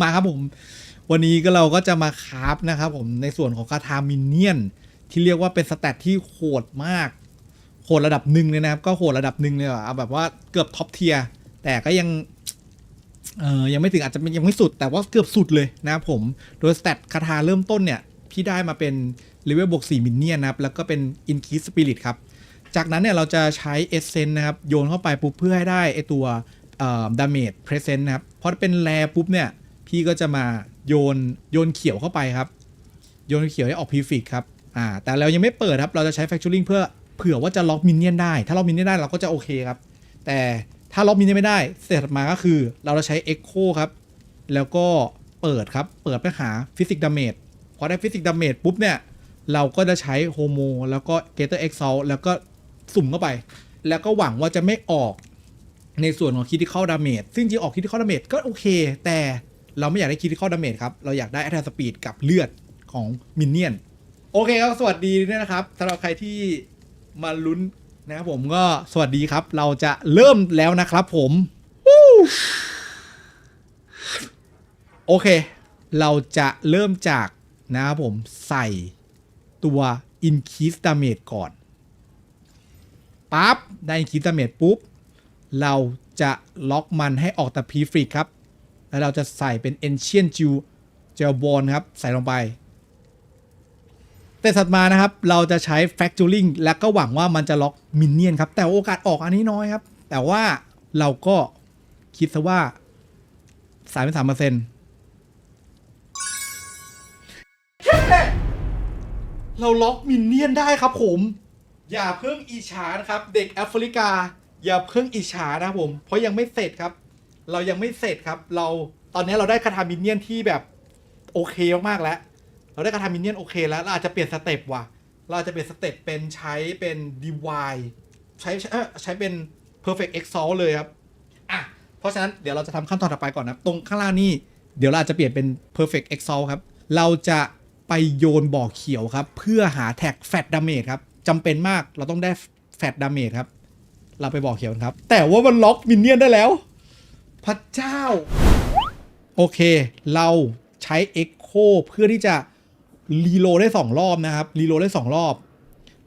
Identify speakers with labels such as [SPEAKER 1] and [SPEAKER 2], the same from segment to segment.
[SPEAKER 1] มาครับผม วันนี้ก็เราก็จะมาคราฟนะครับผมในส่วนของคาทามินเนียน ที่เรียกว่าเป็นสแตทที่โหดมาก โหดระดับหนึ่งเลยนะครับ ก็โหดระดับหนึ่งเลยอะเอาแบบว่าเกือบท็อปเทียร์แต่ก็ยังเออยังไม่ถึงอาจจะยังไม่สุด แต่ว่าเกือบสุดเลยนะครับผม โดยสเตตคาถาเริ่มต้นเนี่ย พี่ได้มาเป็นเลเวลบวก4มินเนี่ยนนะครับ แล้วก็เป็น i n c r e a s e Spirit ครับ จากนั้นเนี่ยเราจะใช้เอเซนนะครับ โยนเข้าไปปุ๊บเพื่อให้ได้ไอตัวดาเมจเพรสเซนต์นะครับพอเป็นแรปุ๊บเนี่ย พี่ก็จะมาโยนโยนเขียวเข้าไปครับ โยนเขียวให้ออกพีฟิกครับอ่าแต่เรายังไม่เปิดครับ เราจะใช้แฟ c ช u ริงเพื่อเผื่อว่าจะล็อกมินเนี่ยนได้ ถ้าล็อกมินเนี่ยนได้เราก็จะโอเคครับ แต่ถ้าล็อกมินเนี่ยนไม่ได้เสร็จมาก็คือเราจะใช้ Echo ครับ แล้วก็เปิดครับ เปิดไปหาฟิสิกดาเมจพอได้ฟิสิกดาเมจปุ๊บเนี่ย เราก็จะใช้โฮโมแล้วก็เกเตอร์เอ็กซ์แล้วก็สุ่มเข้าไป แล้วก็หวังว่าจะไม่ออกในส่วนของคิ t ิค a l ดาเมจซึ่งจริงออกคิ t ิค a l ดาเมจก็โอเค แต่ เราไม่อยากได้คิ t ิค a l ดาเมจครับ เราอยากได้ a t ท a c สปีดกับเลือดของมินเนี่ยน โอเคครับ สวัสดีด้วยนะครับสำหรับใครที่มาลุ้นนะครับผมก็สวัสดีครับ เราจะเริ่มแล้วนะครับผมโอเค เราจะเริ่มจากนะครับผมใส่ตัว increase damage ก่อนปั๊บได้ increase damage ปุ๊บ เราจะล็อกมันให้ออกแต่ p f r e ครับ แล้วเราจะใส่เป็น ancient jewel gel bond ครับ ใส่ลงไป แต่สัตว์มานะครับ เราจะใช้ factoring และก็หวังว่ามันจะล็อกมินเนี่ยนครับ แต่โอกาสออกอันนี้น้อยครับ แต่ว่าเราก็คิดซะว่าสามเป็นสามเปอร์เซ็นต์เราล็อกมินเนี่ยนได้ครับผม อย่าเพิ่งอิจฉานะครับ เด็กแอฟริกา อย่าเพิ่งอิจฉานะครับผม เพราะยังไม่เสร็จครับ เรายังไม่เสร็จครับ เราตอนนี้เราได้คาทามินเนียนที่แบบโอเคมากๆแล้ว เราได้คาทามินเนียนโอเคแล้วเราอาจจะเปลี่ยนสเต็ปว่ะ เราจะเปลี่ยนสเต็ปเป็นใช้เป็น DY ใช้ใช้ใช้เป็น perfect exalt เลยครับอะเพราะฉะนั้นเดี๋ยวเราจะทำขั้นตอนต่อไปก่อนนะตรงข้างล่างนี่เดี๋ยวเราอาจจะเปลี่ยนเป็น perfect exalt ครับ เราจะไปโยนบ่อเขียวครับ เพื่อหาแท็ก fat damage ครับจำเป็นมากเราต้องได้ fat damage ครับ เราไปบ่อเขียวครับ แต่ว่ามันล็อกมินเนี่ยนได้แล้ว พระเจ้า โอเค เราใช้ Echo เพื่อที่จะรีโลได้ 2 รอบนะครับรีโลได้ 2 รอบ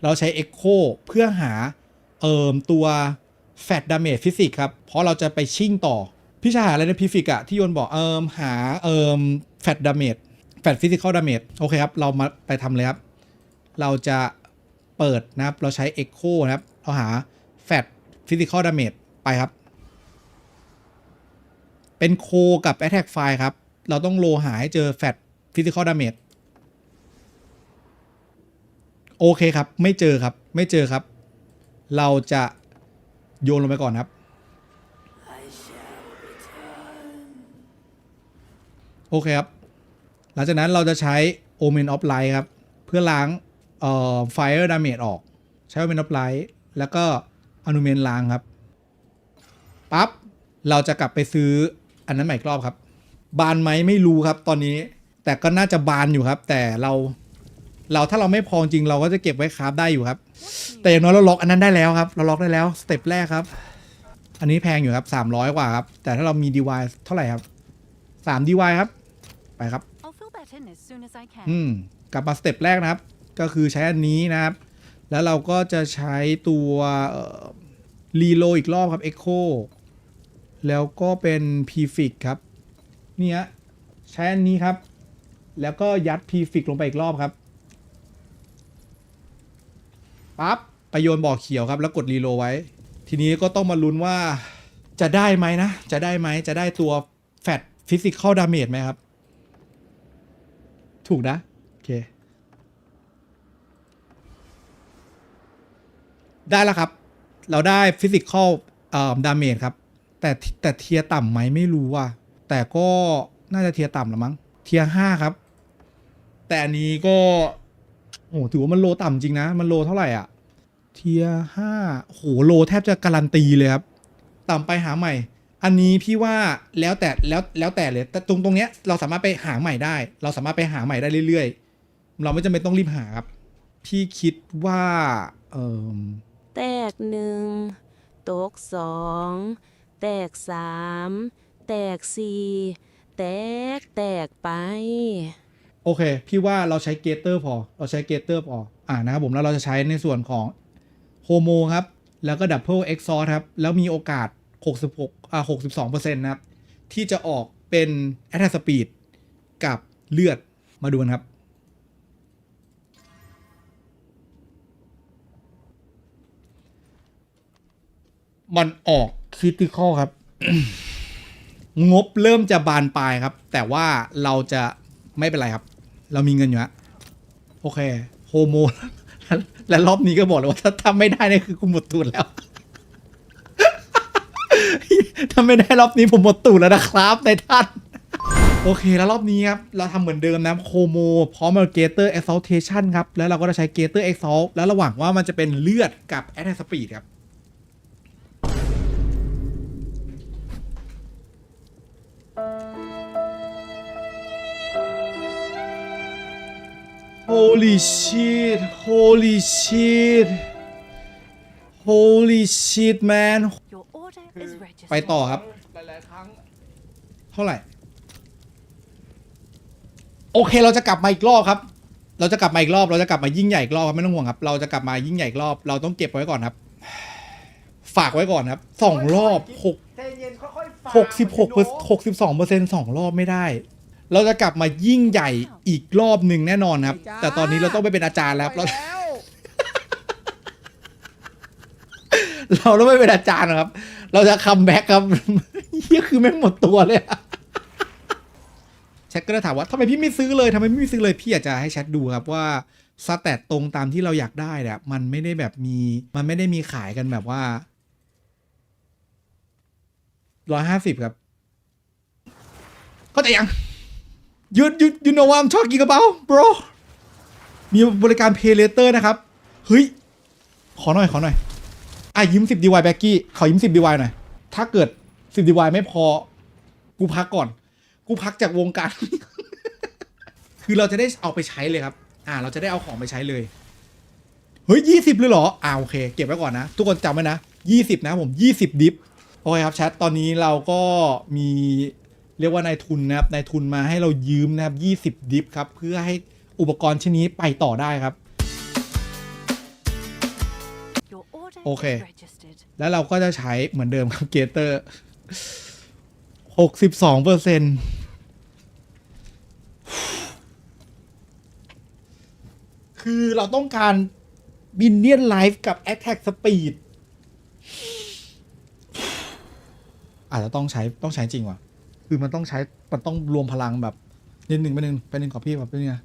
[SPEAKER 1] เราใช้ Echo เพื่อหาเอ่มตัว Fat Damage ฟิสิกครับ เพราะเราจะไปชิ่งต่อ พี่ชายหาอะไรในพิฟิกอะที่โยนบอกเอิมหาเอิม Fat Damage Fat Physical Damage โอเคครับ เรามาไปทำเลยครับ เราจะเปิดนะครับ เราใช้ Echo นะครับ เราหา Fat Physical Damage ไปครับ เป็นโคกับ Attack File ครับ เราต้องโลหาให้เจอ Fat Physical Damage โอเคครับ ไม่เจอครับ ไม่เจอครับ เราจะโยนลงไปก่อนครับ โอเคครับ หลังจากนั้นเราจะใช้ Omen of Light ครับ เพื่อล้างเอ่อ Fire Damage ออก ใช้ Omen of Light แล้วก็ Anumen ล้างครับ ปั๊บ เราจะกลับไปซื้อ อันนั้นใหม่อีกรอบครับ บานไหมไม่รู้ครับตอนนี้ แต่ก็น่าจะบานอยู่ครับ แต่เราเราถ้าเราไม่พอจริงเราก็จะเก็บไว้คราฟได้อยู่ครับ แต่อย่างน้อยเราล็อกอันนั้นได้แล้วครับ เราล็อกได้แล้วสเต็ปแรกครับ อันนี้แพงอยู่ครับ300กว่าครับ แต่ถ้าเรามี DY เท่าไหร่ครับ3 DY ครับ ไปครับ
[SPEAKER 2] I'll fill that in as soon as I can.
[SPEAKER 1] อืมกลับมาสเต็ปแรกนะครับ ก็คือใช้อันนี้นะครับ แล้วเราก็จะใช้ตัวรีโลอีกรอบครับ Echo แล้วก็เป็น prefix ครับเนี่ยใช้อันนี้ครับ แล้วก็ยัด prefix ลงไปอีกรอบครับปั๊บไปโยนบ่อเขียวครับ แล้วกดรีโลไว้ ทีนี้ก็ต้องมาลุ้นว่าจะได้ไหมนะ จะได้ไหมจะได้ตัว Fat Physical Damage ไหมครับ ถูกนะ โอเค ได้แล้วครับ เราได้ฟิสิกอลเอ่อดาเมจครับ แต่แต่เทียต่ำไหมไม่รู้ว่ะแต่ก็น่าจะเทียต่ำละมั้งเทียห้าครับ แต่อันนี้ก็โอ้โหถือว่ามันโลต่ำจริงนะ มันโลเท่าไหร่อะ เทียห้าโหโลแทบจะการันตีเลยครับ ต่ำไปหาใหม่ อันนี้พี่ว่าแล้วแต่แล้วแล้วแต่เลยแต่ตรงตรงเนี้ยเราสามารถไปหาใหม่ได้ เราสามารถไปหาใหม่ได้เรื่อยๆ เราไม่จำเป็นต้องรีบหาครับ พี่คิดว่าเออ
[SPEAKER 3] แตกหนึ่งตกสอง ตกสามแตกสี่แตกแตกไป
[SPEAKER 1] โอเค พี่ว่าเราใช้เกเตอร์พอ เราใช้เกเตอร์พอ อ่านะครับผม แล้วเราจะใช้ในส่วนของโฮโมครับ แล้วก็ดับเบิลเอ็กซอร์ครับ แล้วมีโอกาส 66อ่า62%นะครับ ที่จะออกเป็นแอตแทสปีดกับเลือดมาดูกันครับมันออก คริติคอลครับ งบเริ่มจะบานปลายครับ แต่ว่าเราจะไม่เป็นไรครับ เรามีเงินอยู่ฮะโอเค โฮโม และรอบนี้ก็บอกเลยว่าถ้าทำไม่ได้นี่คือกูหมดตูนแล้วถ้าไม่ได้รอบนี้ผมหมดตูนแล้วนะครับในท่าน โอเคแล้วรอบนี้ครับ เราทำเหมือนเดิมนะโคโมพร้อมกับเกเตอร์เอ็กซ t ลเทชันครับ แล้วเราก็จะใช้เกเตอร์เอ็กซ l แล้วระหว่างว่ามันจะเป็นเลือดกับแอตแทสปีดครับ Holy shit Holy shit Holy shit man
[SPEAKER 2] Your order is registered.
[SPEAKER 1] ไปต่อครับ หลายๆครั้ง เท่าไหร่ โอเคเราจะกลับมาอีกรอบครับ เราจะกลับมาอีกรอบ เราจะกลับมายิ่งใหญ่อีกรอบครับไม่ต้องห่วงครับ เราจะกลับมายิ่งใหญ่อีกรอบ เราต้องเก็บไว้ก่อนครับ ฝากไว้ก่อนครับสองรอบหก
[SPEAKER 4] ใจเย็นค่อยๆฟัง
[SPEAKER 1] หกสิบหกหกสิบสองเปอร์เซ็นสองรอบไม่ได้ เราจะกลับมายิ่งใหญ่อีกรอบหนึ่งแน่นอนครับ แต่ตอนนี้เราต้องไปเป็นอาจารย์แล้วครับเรา
[SPEAKER 4] แล้ว
[SPEAKER 1] เราต้องไม่เป็นอาจารย์นะครับ เราจะคัมแบ็กครับเฮียคือแม่งหมดตัวเลยอะแชทก็จะถามว่าทำไมพี่ไม่ซื้อเลยทำไมพี่ไม่ซื้อเลยพี่อยากจะให้แชทดูครับว่าสแตทตรงตามที่เราอยากได้เนี่ยมันไม่ได้แบบมี มันไม่ได้มีขายกันแบบว่าร้อยห้าสิบครับ ก็แต่ยัง you you you know what I'm talking about bro มีบริการ pay later นะครับ เฮ้ย ขอหน่อย ขอหน่อย อะ ยิ้มสิบดีวายแบ็กกี้ ขอยิ้มสิบดีวายหน่อย ถ้าเกิดสิบดีวายไม่พอ กูพักก่อน กูพักจากวงการ คือเราจะได้เอาไปใช้เลยครับ อ่า เราจะได้เอาของไปใช้เลย เฮ้ยยี่สิบเลยเหรอ อ่าโอเค เก็บไว้ก่อนนะ ทุกคนจำไว้นะยี่สิบนะผมยี่สิบดิฟ โอเคครับแชท ตอนนี้เราก็มี เรียกว่านายทุนนะครับนายทุนมาให้เรายืมนะครับยี่สิบดิฟครับ เพื่อให้อุปกรณ์ชิ้นนี้ไปต่อได้ครับ
[SPEAKER 2] Your order
[SPEAKER 1] Okay.
[SPEAKER 2] is registered.
[SPEAKER 1] แล้วเราก็จะใช้เหมือนเดิมครับเกเตอร์หกสิบสองเปอร์เซ็นคือเราต้องการบินเนียนไลฟ์กับ Attack Speed อาจจะต้องใช้ต้องใช้จริงว่ะ คือมันต้องใช้มันต้องรวมพลังแบบนิดหนึ่งไปหนึ่งไปหนึ่งขอพี่แบบนี้นะ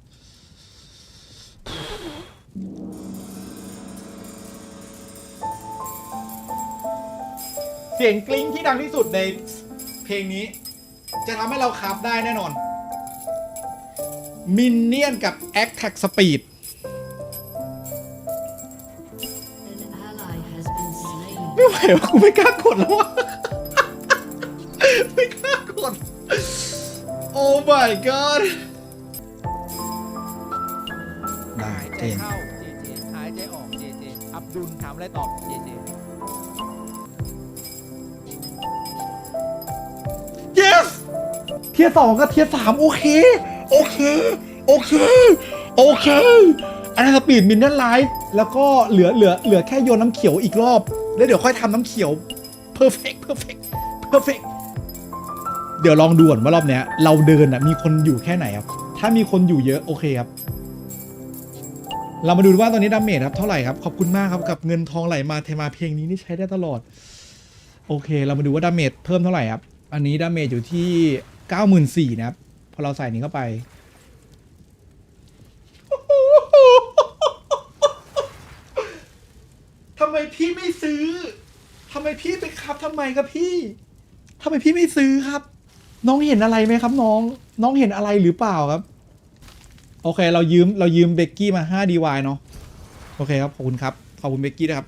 [SPEAKER 1] เสียงกลิ้งที่ดังที่สุดในเพลงนี้ จะทำให้เราคับได้แน่นอน มินเนี่ยนกับ Attack Speed
[SPEAKER 5] An ally has been slain.
[SPEAKER 1] ไม่ไหววะกูไม่กล้ากดแล้ววะ โอ้ my god ได้
[SPEAKER 4] หายใจ
[SPEAKER 1] เจน
[SPEAKER 4] เข้าเจเจหายใจออกเจเจอับดุลถามอะไรตอบเจเจ
[SPEAKER 1] yes เทียร์สองกับเทียร์สามโอเค โอเค โอเค โอเค อันนั้นสปีดมินนั่นไลฟ์แล้วก็เหลือเหลือเหลือแค่โยนน้ำเขียวอีกรอบ แล้วเดี๋ยวค่อยทำน้ำเขียว perfect perfect perfect เเดี๋ยวลองดูก่อนว่ารอบเนี้ย เราเดินอะมีคนอยู่แค่ไหนครับ ถ้ามีคนอยู่เยอะโอเคครับ เรามาดูว่าตอนนี้ดาเมจครับเท่าไหร่ครับ ขอบคุณมากครับกับเงินทองไหลมาเทมาเพลงนี้นี่ใช้ได้ตลอด โอเค เรามาดูว่าดาเมจเพิ่มเท่าไหร่ครับ อันนี้ดาเมจอยู่ที่เก้าหมื่นสี่นะครับ พอเราใส่นี้เข้าไปทำไมพี่ไม่ซื้อทำไมพี่ไปครับทำไมครับพี่ทำไมพี่ไม่ซื้อครับ น้องเห็นอะไรไหมครับน้อง น้องเห็นอะไรหรือเปล่าครับ โอเค เรายืมเรายืมเบกกี้มา5 DY เนาะโอเคครับขอบคุณครับขอบคุณเบกกี้นะครับ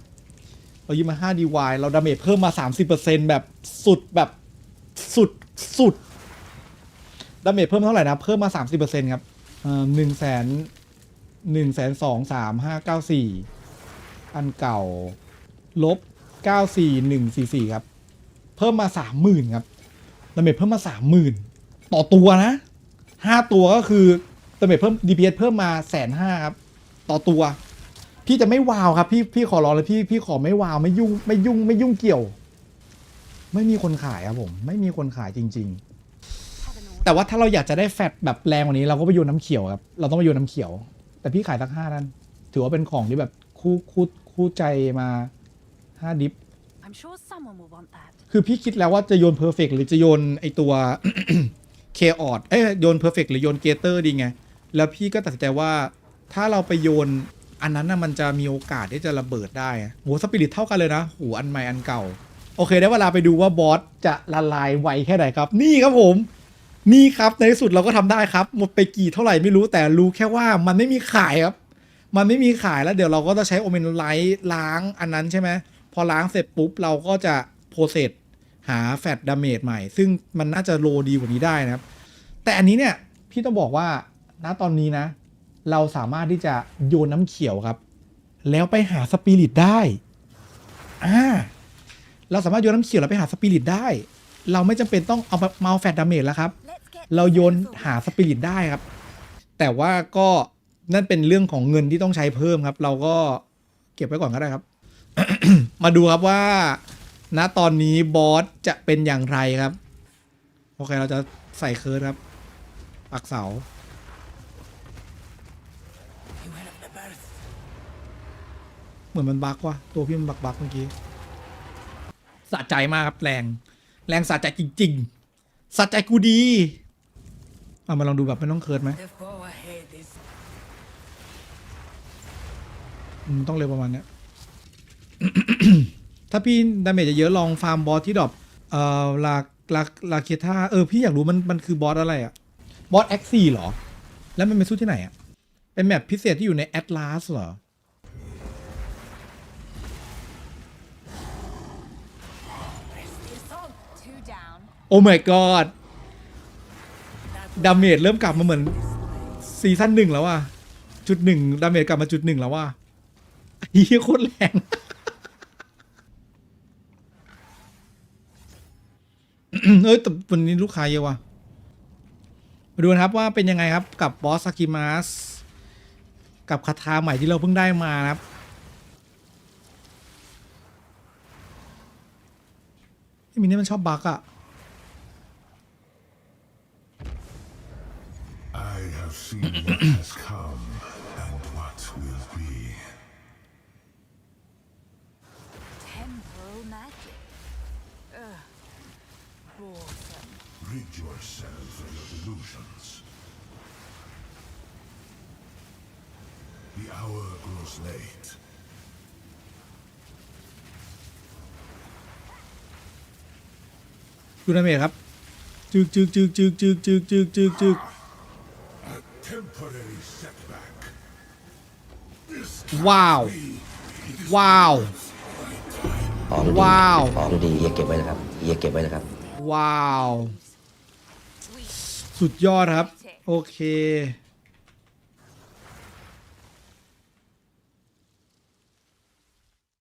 [SPEAKER 1] เรายืมมา 5 DY เราดาเมจเพิ่มมา 30%แบบสุดแบบสุดสุดดาเมจเพิ่มเท่าไหร่นะเพิ่มมา 30%ครับเอ่อหนึ่งแสนหนึ่งแสนสองสามห้าเก้าสี่อันเก่า ลบเก้าสี่หนึ่งสี่สี่ครับ เพิ่มมาสามหมื่นครับ ดาเมจเพิ่มมาสามหมื่นต่อตัวนะห้าตัวก็คือดาเมจเพิ่ม DPS เพิ่มมาแสนห้าครับต่อตัว พี่จะไม่วาวครับ พี่พี่ขอร้องเลยพี่พี่ขอไม่วาวไม่ยุ่งไม่ยุ่งไม่ยุ่งเกี่ยว ไม่มีคนขายครับผม ไม่มีคนขายจริง ๆ แต่ว่าถ้าเราอยากจะได้แฟตแบบแรงกว่านี้เราก็ไปโยนน้ำเขียวครับเราต้องไปโยนน้ำเขียว แต่พี่ขายสักห้านั่นถือว่าเป็นของที่แบบคู่คู่คู่ใจมาห้าดิฟ คือพี่คิดแล้วว่าจะโยนเพอร์เฟกหรือจะโยนไอตัวเคออดเอ้ยโยนเพอร์เฟกหรือโยนเกเตอร์ดีไง แล้วพี่ก็ตัดสินใจว่าถ้าเราไปโยนอันนั้นน่ะมันจะมีโอกาสที่จะระเบิดได้อะโหสปิริตเท่ากันเลยนะโหอันใหม่อันเก่า โอเคได้เวลาไปดูว่าบอสจะละลายไวแค่ไหนครับ นี่ครับผม นี่ครับในที่สุดเราก็ทำได้ครับ หมดไปกี่เท่าไหร่ไม่รู้แต่รู้แค่ว่ามันไม่มีขายครับ มันไม่มีขายแล้วเดี๋ยวเราก็จะใช้โอเมนไลท์ล้างอันนั้นใช่ไหม พอล้างเสร็จปุ๊บเราก็จะโปรเซสหาแฟตดาเมจใหม่ ซึ่งมันน่าจะโลดีกว่านี้ได้นะครับ แต่อันนี้เนี่ยพี่ต้องบอกว่าณตอนนี้นะ เราสามารถที่จะโยนน้ำเขียวครับ แล้วไปหาสปิริตได้อ่าเราสามารถโยนน้ำเขียวแล้วไปหาสปิริตได้ เราไม่จำเป็นต้องเอามาเอาแฟตดาเมจแล้วครับ เราโยนหาสปิริตได้ครับ แต่ว่าก็นั่นเป็นเรื่องของเงินที่ต้องใช้เพิ่มครับ เราก็เก็บไว้ก่อนก็ได้ครับ มาดูครับว่า ณตอนนี้บอสจะเป็นอย่างไรครับ โอเคเราจะใส่เคิร์ดครับ ปักเสาเหมือนมันบักว่ะตัวพี่มันบักบักเมื่อกี้สะใจมากครับแรง แรงสะใจจริง ๆสะใจกูดีเอามาลองดูแบบไม่ต้องเคิร์ดไหมอืมต้องเร็วประมาณเนี้ย ถ้าพี่ดาเมจจะเยอะลองฟาร์มบอสที่ดรอปเอ่อลาลาลาเคท่าเออพี่อยากรู้มันมันคือบอสอะไรอะบอสแอ็กซี่เหรอ แล้วมันไปสู้ที่ไหนอะเป็นแมปพิเศษที่อยู่ในแอตลาสเหรอโอ้ my god ดาเมจเริ่มกลับมาเหมือนซีซั่นหนึ่งแล้วว่ะจุดหนึ่งดาเมจกลับมาจุดหนึ่งแล้วว่ะเฮียโคตรแรง เอ้ยแต่วันนี้ลูกค้าเยอะว่ะ มาดูนะครับว่าเป็นยังไงครับกับบอสซากิมัสกับคาถาใหม่ที่เราเพิ่งได้มานะครับ ที่มินนี่มันชอบบักอะ
[SPEAKER 6] I have seen what has come and what will be. Rid yourself of your delusions. The hour grows late.
[SPEAKER 1] ดูดาเมจครับจึกจึกจึกจึกจึกจึกจึกจึกจึก
[SPEAKER 6] A temporary setback.
[SPEAKER 1] ว้าว ว้าว
[SPEAKER 7] ของดี
[SPEAKER 1] ว้าว
[SPEAKER 7] ของดีอย่าเก็บไว้นะครับอย่าเก็บไว้นะครับ
[SPEAKER 1] ว้าว สุดยอดครับ โอเค
[SPEAKER 2] Sweet.